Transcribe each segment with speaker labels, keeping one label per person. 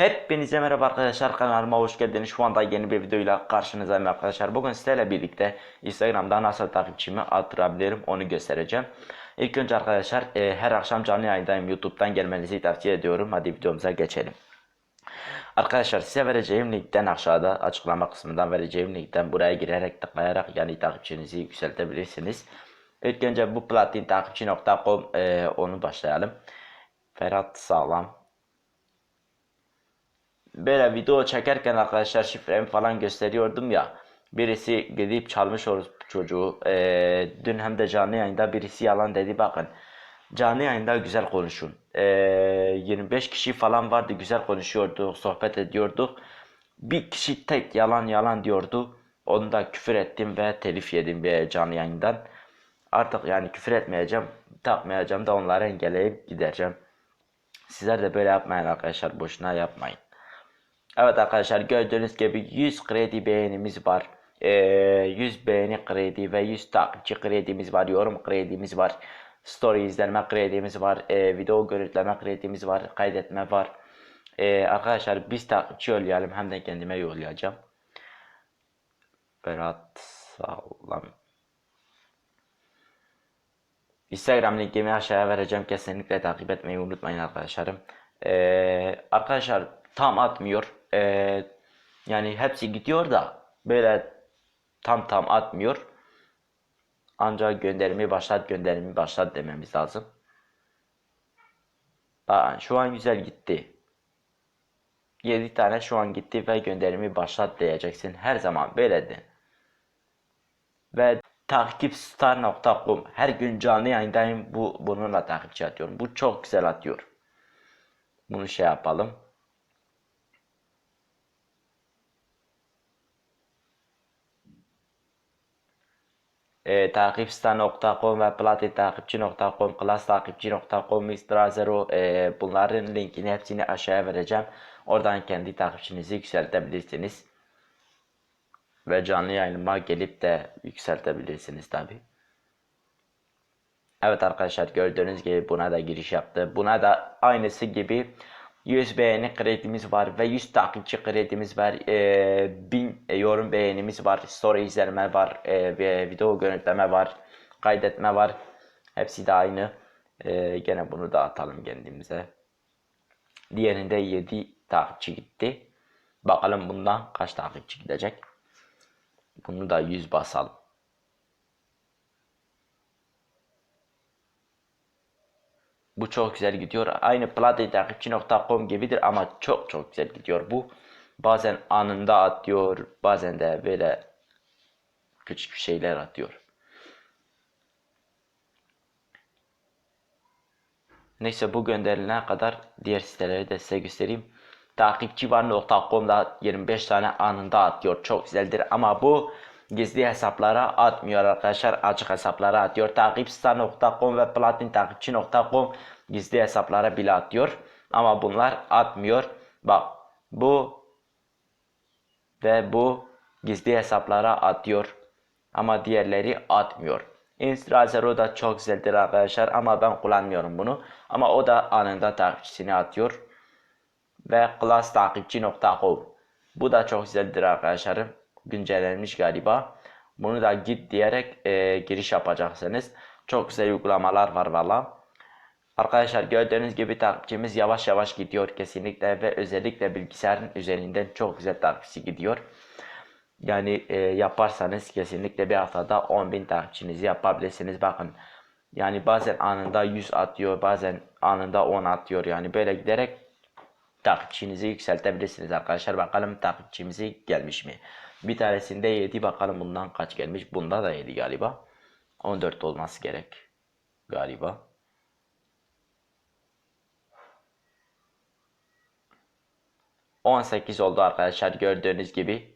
Speaker 1: Hepinize merhaba arkadaşlar kanalıma hoş geldiniz. Şu anda yeni bir videoyla karşınızdayım arkadaşlar. Bugün sizlerle birlikte Instagram'da nasıl takipçimi arttırabilirim onu göstereceğim. İlk önce arkadaşlar e, her akşam canlı yayındayım. YouTube'dan gelmenizi tavsiye ediyorum. Hadi videomuza geçelim. Arkadaşlar size vereceğim linkten aşağıda açıklama kısmından vereceğim linkten buraya girerek tıklayarak yani takipçinizi yükseltebilirsiniz. İlk önce bu platin takipçi.com e, onu başlayalım. Ferhat Sağlam böyle video çekerken arkadaşlar şifremi falan gösteriyordum ya. Birisi gidip çalmış o çocuğu. Ee, dün hem de canlı yayında birisi yalan dedi bakın. Canlı yayında güzel konuşun. Ee, 25 kişi falan vardı güzel konuşuyorduk, sohbet ediyorduk. Bir kişi tek yalan yalan diyordu. Onu da küfür ettim ve telif yedim bir canlı yayından. Artık yani küfür etmeyeceğim, takmayacağım da onları engelleyip gideceğim. Sizler de böyle yapmayın arkadaşlar, boşuna yapmayın. Evet arkadaşlar gördüğünüz gibi 100 kredi beğenimiz var. Ee, 100 beğeni kredi ve 100 takipçi kredimiz var. Yorum kredimiz var. Story izleme kredimiz var. Ee, video görüntüleme kredimiz var. Kaydetme var. Ee, arkadaşlar biz takipçi yollayalım. Hem de kendime yollayacağım. Berat sağlam. Instagram linkimi aşağıya vereceğim. Kesinlikle takip etmeyi unutmayın arkadaşlarım. Ee, arkadaşlar tam atmıyor. Ee, yani hepsi gidiyor da böyle tam tam atmıyor. Ancak gönderimi başlat gönderimi başlat dememiz lazım. Aa, şu an güzel gitti. 7 tane şu an gitti ve gönderimi başlat diyeceksin. Her zaman böyledir. Ve takipstar.com her gün canlı yayındayım. Bu bununla takipçi atıyorum. Bu çok güzel atıyor. Bunu şey yapalım. E, takipstar.com ve platintakipçi.com, klastakipçi.com, Mistra Zero e, bunların linkini hepsini aşağıya vereceğim. Oradan kendi takipçinizi yükseltebilirsiniz. Ve canlı yayınıma gelip de yükseltebilirsiniz tabi. Evet arkadaşlar gördüğünüz gibi buna da giriş yaptı. Buna da aynısı gibi 100 beğeni kredimiz var ve 100 takipçi kredimiz var. E, 1000 yorum beğenimiz var. Story izleme var. E, ve video görüntüleme var. Kaydetme var. Hepsi de aynı. E, gene bunu da atalım kendimize. Diğerinde 7 takipçi gitti. Bakalım bundan kaç takipçi gidecek. Bunu da 100 basalım. Bu çok güzel gidiyor. Aynı platintakipçi.com gibidir ama çok çok güzel gidiyor bu. Bazen anında atıyor, bazen de böyle küçük şeyler atıyor. Neyse bu gönderilene kadar diğer siteleri de size göstereyim. Takipçi var.com'da 25 tane anında atıyor. Çok güzeldir ama bu gizli hesaplara atmıyor arkadaşlar. Açık hesaplara atıyor. Takipstar.com ve platintakipçi.com gizli hesaplara bile atıyor. Ama bunlar atmıyor. Bak bu ve bu gizli hesaplara atıyor. Ama diğerleri atmıyor. Instra Zero da çok güzeldir arkadaşlar ama ben kullanmıyorum bunu. Ama o da anında takipçisini atıyor. Ve classtakipçi.com Bu da çok güzeldir arkadaşlarım güncellenmiş galiba. Bunu da git diyerek e, giriş yapacaksınız. Çok güzel uygulamalar var valla. Arkadaşlar gördüğünüz gibi takipçimiz yavaş yavaş gidiyor kesinlikle ve özellikle bilgisayarın üzerinden çok güzel takipçi gidiyor. Yani e, yaparsanız kesinlikle bir haftada 10.000 takipçinizi yapabilirsiniz. Bakın yani bazen anında 100 atıyor bazen anında 10 atıyor yani böyle giderek takipçinizi yükseltebilirsiniz arkadaşlar. Bakalım takipçimizi gelmiş mi? Bir tanesinde 7 bakalım bundan kaç gelmiş. Bunda da 7 galiba. 14 olması gerek galiba. On sekiz oldu arkadaşlar gördüğünüz gibi.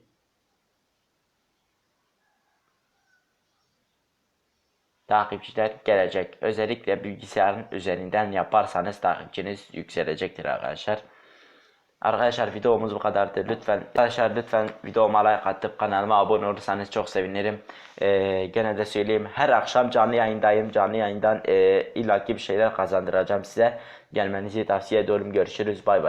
Speaker 1: Takipçiler gelecek. Özellikle bilgisayarın üzerinden yaparsanız takipçiniz yükselecektir arkadaşlar. Arkadaşlar videomuz bu kadardı. Lütfen arkadaşlar lütfen videoma like atıp kanalıma abone olursanız çok sevinirim. Ee, gene de söyleyeyim her akşam canlı yayındayım. Canlı yayından e, illaki bir şeyler kazandıracağım size. Gelmenizi tavsiye ediyorum. Görüşürüz. Bay bay.